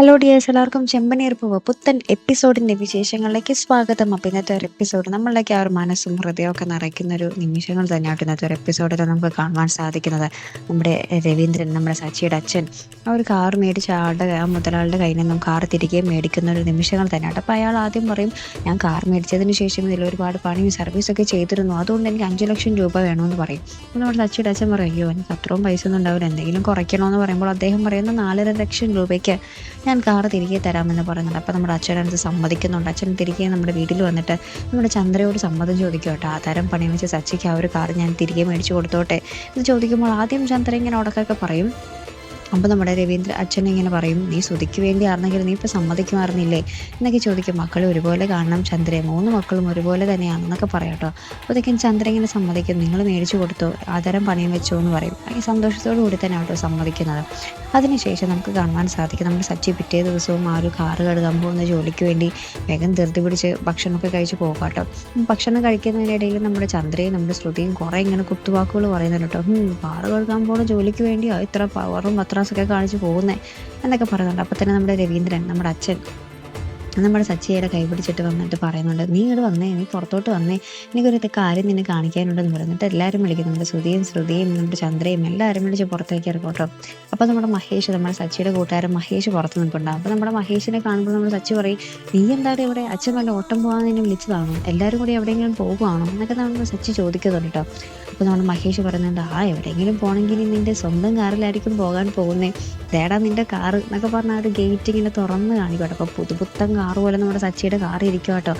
Hello dears എല്ലാവർക്കും ചെമ്പനീർ പൂവ് പുത്തൻ എപ്പിസോഡിന്റെ വിശേഷങ്ങളിലേക്ക് സ്വാഗതം. അപ്പോൾ ഇന്നത്തെ ഒരു എപ്പിസോഡ് നമ്മളുടെയൊക്കെ ആ ഒരു മനസ്സും ഹൃദയമൊക്കെ നിറയ്ക്കുന്ന ഒരു നിമിഷങ്ങൾ തന്നെയാണ് ഇന്നത്തെ ഒരു എപ്പിസോഡിൽ നമുക്ക് കാണുവാൻ സാധിക്കുന്നത്. നമ്മുടെ രവീന്ദ്രൻ നമ്മുടെ സച്ചിയുടെ അച്ഛൻ ആ ഒരു കാർ മേടിച്ച ആളുടെ ആ മുതലാളുടെ കയ്യിൽ നിന്നും കാർ തിരികെ മേടിക്കുന്ന ഒരു നിമിഷങ്ങൾ തന്നെയാണ്. അപ്പോൾ അയാൾ ആദ്യം പറയും ഞാൻ കാർ മേടിച്ചതിന് ശേഷം ഇതിൽ ഒരുപാട് പണിയും സർവീസൊക്കെ ചെയ്തിരുന്നു. അതുകൊണ്ട് എനിക്ക് അഞ്ച് ലക്ഷം രൂപ വേണമെന്ന് പറയും. നമ്മുടെ സച്ചിയുടെ അച്ഛൻ പറയും അയ്യോ എനിക്ക് അത്രയും പൈസ ഒന്നും ഉണ്ടാവില്ല. എന്തെങ്കിലും കുറയ്ക്കണമെന്ന് പറയുമ്പോൾ അദ്ദേഹം പറയുന്ന നാലര ലക്ഷം രൂപയ്ക്ക് ഞാൻ കാറ് തിരികെ തരാമെന്ന് പറഞ്ഞത് അപ്പോൾ നമ്മുടെ അച്ഛനത് സമ്മതിക്കുന്നുണ്ട്. അച്ഛൻ തിരികെ നമ്മുടെ വീട്ടിൽ വന്നിട്ട് നമ്മുടെ ചന്ദ്രയോട് സമ്മതം ചോദിക്കും കേട്ടോ. തരം പണി വെച്ച് സച്ചിക്ക് ആ ഒരു കാർ ഞാൻ തിരികെ മേടിച്ചു കൊടുത്തോട്ടെ എന്ന് ചോദിക്കുമ്പോൾ ആദ്യം ചന്ദ്ര ഇങ്ങനെ ഉടക്കൊക്കെ പറയും. അപ്പോൾ നമ്മുടെ രവീന്ദ്ര അച്ഛൻ ഇങ്ങനെ പറയും നീ ശ്രുതിക്ക് വേണ്ടി ആയിരുന്നെങ്കിൽ നീ ഇപ്പോൾ സമ്മതിക്കുമായിരുന്നില്ലേ? എന്നൊക്കെ ചോദിക്കും. മക്കൾ ഒരുപോലെ കാണണം ചന്ദ്രയെ മൂന്ന് മക്കളും ഒരുപോലെ തന്നെയാണെന്നൊക്കെ പറയാം കേട്ടോ. അപ്പോഴത്തേക്കും ചന്ദ്ര ഇങ്ങനെ സമ്മതിക്കും. നിങ്ങൾ മേടിച്ചു കൊടുത്തു ആധാരം പണയം വെച്ചോ എന്ന് പറയും. അങ്ങനെ സന്തോഷത്തോടു കൂടി തന്നെ കേട്ടോ സമ്മതിക്കുന്നത്. അതിനുശേഷം നമുക്ക് കാണുവാൻ സാധിക്കും. നമ്മുടെ സച്ചി പിറ്റേ ദിവസവും ആ ഒരു കാറ് കഴുകാൻ പോകുന്ന ജോലിക്ക് വേണ്ടി വേഗം ധൃതി പിടിച്ച് ഭക്ഷണമൊക്കെ കഴിച്ച് പോകും കേട്ടോ. ഭക്ഷണം കഴിക്കുന്നതിനിടയിൽ നമ്മുടെ ചന്ദ്രയും നമ്മുടെ ശ്രുതിയും കുറേ ഇങ്ങനെ കുത്തുവാക്കുകൾ പറയുന്നുണ്ട് കേട്ടോ. "ഹും, കാറ് കഴുകാൻ പോകുന്ന ജോലിക്ക് വേണ്ടിയോ ഇത്ര പവറും പത്രാസൊക്കെ കാണിച്ച് പോകുന്നത് എന്നൊക്കെ പറയുന്നുണ്ട്. അപ്പോൾ തന്നെ നമ്മുടെ രവീന്ദ്രൻ നമ്മുടെ അച്ഛൻ നമ്മുടെ സച്ചിയുടെ കൈ പിടിച്ചിട്ട് വന്നിട്ട് പറയുന്നുണ്ട്. നീ ഇങ്ങോട്ട് വന്നേ നീ പുറത്തോട്ട് വന്നേ. എനിക്കൊരു കാര്യം നിന്നെ കാണിക്കാനുണ്ടെന്ന് പറഞ്ഞിട്ട് എല്ലാവരും വിളിക്കുന്നുണ്ട് ശ്രുതിയും ശ്രുതിയും നമ്മുടെ ചന്ദ്രയും എല്ലാവരും വിളിച്ച് പുറത്തേക്ക് ഇറക്കോട്ടോ അപ്പോൾ നമ്മുടെ മഹേഷ് നമ്മുടെ സച്ചിയുടെ കൂട്ടുകാരൻ മഹേഷ് പുറത്ത് നിൽപ്പുണ്ടാവും അപ്പോൾ നമ്മുടെ മഹേഷിനെ കാണുമ്പോൾ നമ്മുടെ സച്ചി പറയും നീ എന്താണ് ഇവിടെ അച്ഛൻ വല്ല ഓട്ടം പോകാൻ നിന്നെ വിളിച്ചതാണോ? എല്ലാവരും കൂടി എവിടെയെങ്കിലും പോകുവാണോ? എന്നൊക്കെ നമ്മുടെ സച്ചി ചോദിക്കുന്നുണ്ട് കേട്ടോ. അപ്പോൾ നമ്മുടെ മഹേഷ് പറയുന്നുണ്ട് ആ എവിടെയെങ്കിലും പോകണമെങ്കിൽ നിന്റെ സ്വന്തം കാറിലായിരിക്കും പോകാൻ പോകുന്നേ. ദേടാ നിന്റെ കാറ് എന്നൊക്കെ പറഞ്ഞാൽ ഒരു ഗേറ്റ് ഇങ്ങനെ തുറന്ന് കാണിക്കട്ടോ അപ്പോൾ പുതുപുത്തൻ കാറ് പോലെ നമ്മുടെ സച്ചിയുടെ കാർ ഇരിക്കും കേട്ടോ.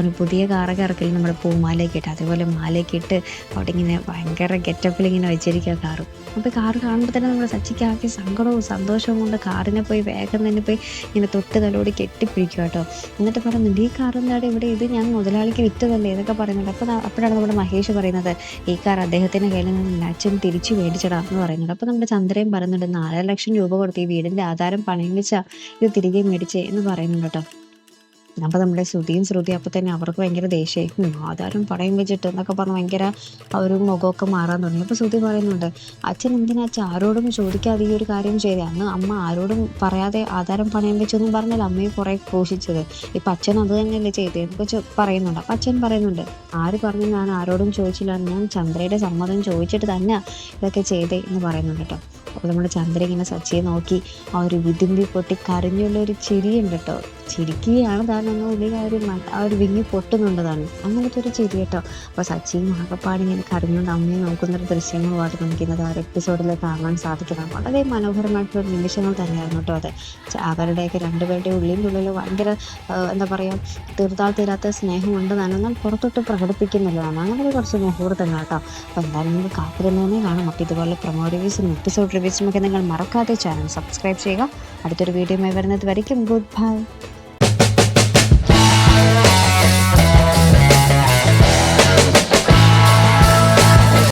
ഒരു പുതിയ കാറൊക്കെ ഇറക്കില്ല നമ്മൾ പൂമാലയൊക്കെ ഇട്ട് അതേപോലെ മാലയൊക്കെ ഇട്ട് അവിടെ ഇങ്ങനെ ഭയങ്കര ഗെറ്റപ്പിൽ ഇങ്ങനെ വെച്ചിരിക്കുക കാറ്. അപ്പോൾ കാർ കാണുമ്പോൾ തന്നെ നമ്മുടെ സച്ചിക്ക് ആകെ സങ്കടവും സന്തോഷവും കൊണ്ട് കാറിനെ പോയി വേഗം തന്നെ പോയി ഇങ്ങനെ തൊട്ട് തലോടി കെട്ടിപ്പിടിക്കും കേട്ടോ. എന്നിട്ട് പറയുന്നുണ്ട് ഈ കാർ എന്താണ് ഇവിടെ? ഇത് ഞാൻ മുതലാളിക്ക് വിറ്റതല്ലേ? എന്നൊക്കെ പറയുന്നുണ്ട്. അപ്പോൾ അപ്പോഴാണ് നമ്മുടെ മഹേഷ് പറയുന്നത് ഈ കാർ അദ്ദേഹത്തിന്റെ കയ്യിൽ നിന്ന് അച്ഛൻ തിരിച്ചു മേടിച്ചിടാം എന്ന് പറയുന്നുണ്ട്. അപ്പോൾ നമ്മുടെ ചന്ദ്രയും പറയുന്നുണ്ട് നാലര ലക്ഷം രൂപ കൊടുത്ത് ഈ വീടിന്റെ ആധാരം പണയം വെച്ചാൽ ഇത് തിരികെ മേടിച്ചേ എന്ന് പറയുന്നുണ്ട് കേട്ടോ. അപ്പോൾ നമ്മുടെ ശ്രുതിയും ശ്രുതി അപ്പോൾ തന്നെ അവർക്ക് ഭയങ്കര ദേഷ്യമായി ആധാരം പടയം വെച്ചിട്ട് എന്നൊക്കെ പറഞ്ഞ് ഭയങ്കര ഒരു മുഖമൊക്കെ മാറാൻ തുടങ്ങി. അപ്പോൾ ശ്രുതി പറയുന്നുണ്ട് അച്ഛൻ എന്തിനാ അച്ഛൻ ആരോടും ചോദിക്കാതെ ഈ ഒരു കാര്യം ചെയ്തേ? അന്ന് അമ്മ ആരോടും പറയാതെ ആധാരം പണയം വെച്ചൊന്നും പറഞ്ഞാൽ അമ്മയെ കുറേ ക്രൂശിച്ചത്. ഇപ്പം അച്ഛൻ അത് തന്നെയല്ലേ ചെയ്തത് എന്നൊക്കെ പറയുന്നുണ്ട്. അപ്പം അച്ഛൻ പറയുന്നുണ്ട് ആര് പറഞ്ഞു ഞാൻ ആരോടും ചോദിച്ചില്ല? ഞാൻ ചന്ദ്രയുടെ സമ്മതം ചോദിച്ചിട്ട് തന്നെ ഇതൊക്കെ ചെയ്തേ? എന്ന് പറയുന്നുണ്ട് കേട്ടോ. അപ്പോൾ നമ്മുടെ ചന്ദ്ര ഇങ്ങനെ സച്ചിയെ നോക്കി ആ ഒരു വിതുമ്പി പൊട്ടി കരഞ്ഞുള്ള ഒരു ചിരിയുണ്ട് കേട്ടോ. ചിരിക്കുകയാണ് താൻ എന്ന ഉള്ളിൽ ആ ഒരു ആ ഒരു വിങ്ങി പൊട്ടുന്നുണ്ട് താൻ. അങ്ങനത്തെ ഒരു ചിരി കേട്ടോ. അപ്പോൾ സച്ചിൻ ആകപ്പാട് ഇങ്ങനെ കരഞ്ഞുകൊണ്ട് അമ്മയെ ഒരു ദൃശ്യങ്ങളുമായിട്ട് നമുക്ക് ഇന്നത്തെ ആ ഒരു എപ്പിസോഡിൽ കാണാൻ സാധിക്കുന്നത് വളരെ മനോഹരമായിട്ടുള്ള നിമിഷങ്ങൾ തന്നെയായിരുന്നു കേട്ടോ അത്. അവരുടെയൊക്കെ രണ്ടുപേരുടെ ഉള്ളിന്റെ ഉള്ളിൽ ഭയങ്കര എന്താ പറയുക തീർത്താൽ തീരാത്ത സ്നേഹമുണ്ട് തന്നെ എന്നാൽ പുറത്തോട്ട് പ്രകടിപ്പിക്കുന്നില്ലതാണ് അങ്ങനെ കുറച്ച് മുഹൂർത്തങ്ങൾ കേട്ടോ. അപ്പോൾ എന്തായാലും നിങ്ങൾ കാത്തിരുന്നതിനെ കാണും. അപ്പോൾ ഇതുപോലെ പ്രൊമോ റിവ്യൂസും എപ്പിസോഡ് റിവ്യൂസും ഒക്കെ നിങ്ങൾ മറക്കാതെ ചാനൽ സബ്സ്ക്രൈബ് ചെയ്യുക. അടുത്തൊരു വീഡിയോയുമായി വരുന്നത് വരയ്ക്കും. Good bye